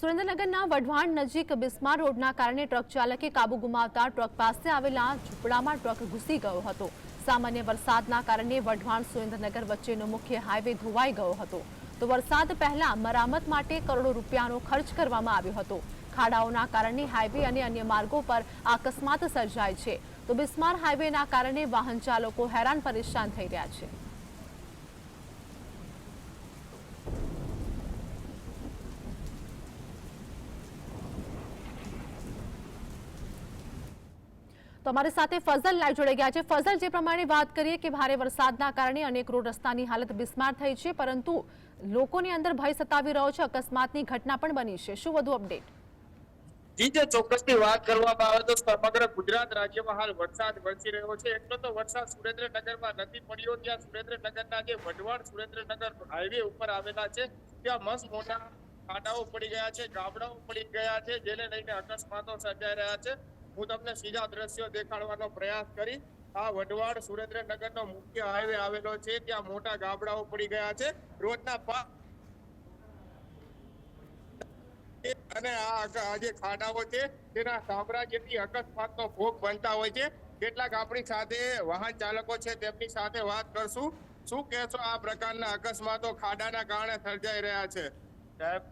સુરેન્દ્રનગરના વઢવાણ નજીક બિસ્માર રોડના કારણે ટ્રક ચાલકે કાબુ ગુમાવતા ટ્રક પાસે આવેલા ઝૂંપડામાં ટ્રક ઘૂસી ગયો હતો. સામાન્ય વરસાદના કારણે વઢવાણ સુરેન્દ્રનગર વચ્ચેનો મુખ્ય હાઈવે ધોવાઈ ગયો હતો. તો વરસાદ પહેલા મરામત માટે કરોડો રૂપિયાનો ખર્ચ કરવામાં આવ્યો હતો. ખાડાઓના કારણે હાઈવે અને અન્ય માર્ગો પર અકસ્માત સર્જાય છે. તો બિસ્માર હાઈવેના કારણે વાહન ચાલકો હેરાન પરેશાન થઈ રહ્યા છે. તો અમારી સાથે ફઝલ લાઈવ જોડાઈ ગયા છે. ફઝલ, જે પ્રમાણે વાત કરીએ કે ભારે વરસાદના કારણે અનેક રોડ રસ્તાની હાલત બિસ્માર થઈ છે, પરંતુ લોકોની અંદર ભય સતાવી રહ્યો છે. અકસ્માતની ઘટના પણ બની છે. શું વધુ અપડેટ? જી, જે ચોક્કસની વાત કરવામાં આવે તો સમગ્ર ગુજરાત રાજ્યમાં હાલ વરસાદ વરસી રહ્યો છે. એટલો તો વરસાદ સુરેન્દ્રનગરમાં નથી પડ્યો ત્યાં સુરેન્દ્રનગરના જે વઢવાણ સુરેન્દ્રનગર હાઈવે ઉપર આવેલા છે, ત્યાં મસ્ત મોટા ખાડાઓ પડી ગયા છે, ગામડાઓ પડી ગયા છે, જેને લઈને અકસ્માતો સર્જાઈ રહ્યા છે. હું તમને સીધા દ્રશ્યો દેખાડવાનો પ્રયાસ કરી આ વઢવાણ સુરેન્દ્રનગરનો મુખ્ય હાઈવે આવેલો છે. ત્યાં મોટા ગાબડાઓ પડી ગયા છે. રોજના પાક અને આ જે ખાડાઓ છે, તેના સામ્રાજ્યથી અકસ્માતનો ભોગ બનતા હોય છે. કેટલાક આપણી સાથે વાહન ચાલકો છે, તેમની સાથે વાત કરશું. શું કહેશો આ પ્રકારના અકસ્માતો ખાડાના કારણે સર્જાઈ રહ્યા છે? સાહેબ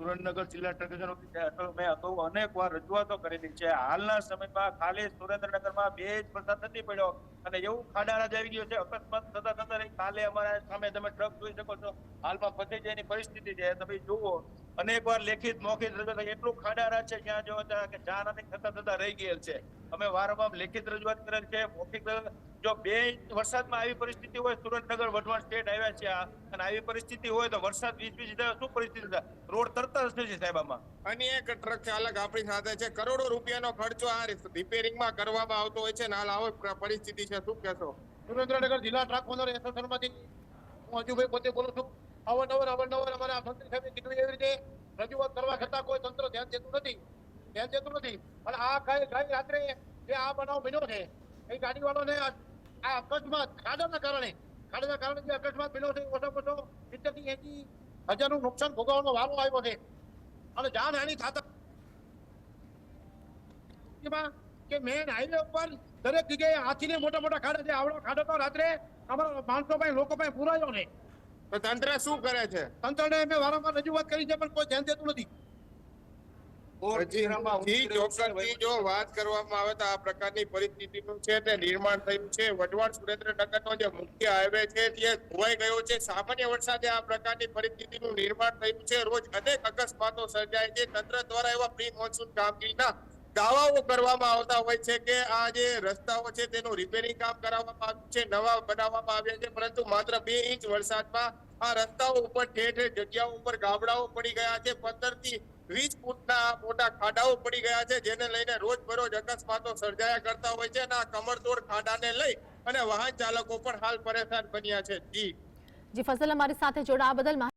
સુરેન્દ્રનગર જિલ્લા ઓફિસ મેં અગાઉ અનેક વાર રજૂઆતો કરેલી છે. હાલના સમયમાં ખાલી સુરેન્દ્રનગરમાં બે જ વરસાદ નથી પડ્યો અને એવું ખાડારાજ આવી ગયો છે. અકસ્માત થતા થતા. કાલે અમારા સામે તમે ટ્રક જોઈ શકો છો. હાલમાં ફસાઈ જવાની પરિસ્થિતિ છે. તમે જુઓ, અનેક વાર લેખિત મૌખિત રજૂઆત એટલું ખાડારા છે જ્યાં જોવા ત્યાં કે જાન થતા થતા રહી ગયેલ છે. અમે વારંવાર લેખિત રજૂઆત કરેલ છે. મૌખિક જો બે ઇંચ વરસાદમાં આવી પરિસ્થિતિ હોય સુરેન્દ્રનગર વઢવાણ સ્ટેટ આવ્યા છે આ. અને આવી પરિસ્થિતિ હોય તો વરસાદ વીસ વીસ થાય શું પરિસ્થિતિ થાય રોડ તરત જ છે સાહેબ આમાં. અને એક ટ્રક ચાલક આપણી સાથે છે. કરોડો રૂપિયાનો ખર્ચો આ રિપેરિંગમાં કરવામાં આવતો હોય છે. ને હાલ આવો પરિસ્થિતિ છે. શું કહેશો? સુરેન્દ્રનગર જિલ્લા ટ્રક ઓનર એસોસિએશનમાંથી હું અજુભાઈ પોતે બોલું છું. અવારનવાર અવારનવાર અમારા મંત્રી સાહેબે કીધું એવી રીતે રજૂઆત કરવા છતાં કોઈ તંત્ર ધ્યાન દેતું નથી. ધ્યાન દેતું નથી. અને આ ગઈ રાત્રે જે આ બનાવ બન્યો છે એ ગાડીવાળાને આ અકસ્માત ખાડાના કારણે ખાડાના કારણે જે અકસ્માત બન્યો છે ઓછામાં ઓછો સિત્તેરથી એંસી હજારનું નુકસાન ભોગવવાનો વારો આવ્યો છે. અને જાનહાનિ થતા કે મેન હાઈવે ઉપર દરેક જગ્યાએ હાથીને મોટા મોટા ખાડા છે. આવડો ખાડો તો રાત્રે અમારા માણસો પાસે લોકો પાસે પુરાયો ને તો તંત્ર શું કરે છે? તંત્રને અમે વારંવાર રજૂઆત કરી છે પણ કોઈ ધ્યાન દેતું નથી. જી ચોક્કસથી જો વાત કરવામાં આવે તો આ પ્રકારની પરિસ્થિતિનું છે તે નિર્માણ થયું છે. વઢવાણ સુરેન્દ્રનગરનો જે મુખ્ય હાઈવે છે તે ધોવાઈ ગયો છે. સામાન્ય વરસાદે આ પ્રકારની પરિસ્થિતિનું નિર્માણ થયું છે. રોજ અનેક અકસ્માતો સર્જાય છે. તંત્ર દ્વારા એવા પ્રી મોન્સૂન કામગીરીના દાવાઓ કરવામાં આવતા હોય છે કે આ જે રસ્તાઓ છે તેનું રિપેરિંગ કામ કરાવવામાં આવ્યું છે. નવા બનાવવામાં આવ્યા છે. પરંતુ માત્ર બે ઇંચ વરસાદમાં આ રસ્તાઓ ઉપર ઠેર ઠેર જગ્યાઓ ઉપર ગાબડાઓ પડી ગયા છે. પંદરથી વીસ ફૂટના મોટા ખાડાઓ પડી ગયા છે, જેને લઈને રોજબરોજ અકસ્માતો સર્જાયા કરતા હોય છે અને આ કમરતોડ ખાડાને લઈ અને વાહન ચાલકો પણ હાલ પરેશાન બન્યા છે. જી. જી, ફસલ અમારી સાથે જોડાવા બદલ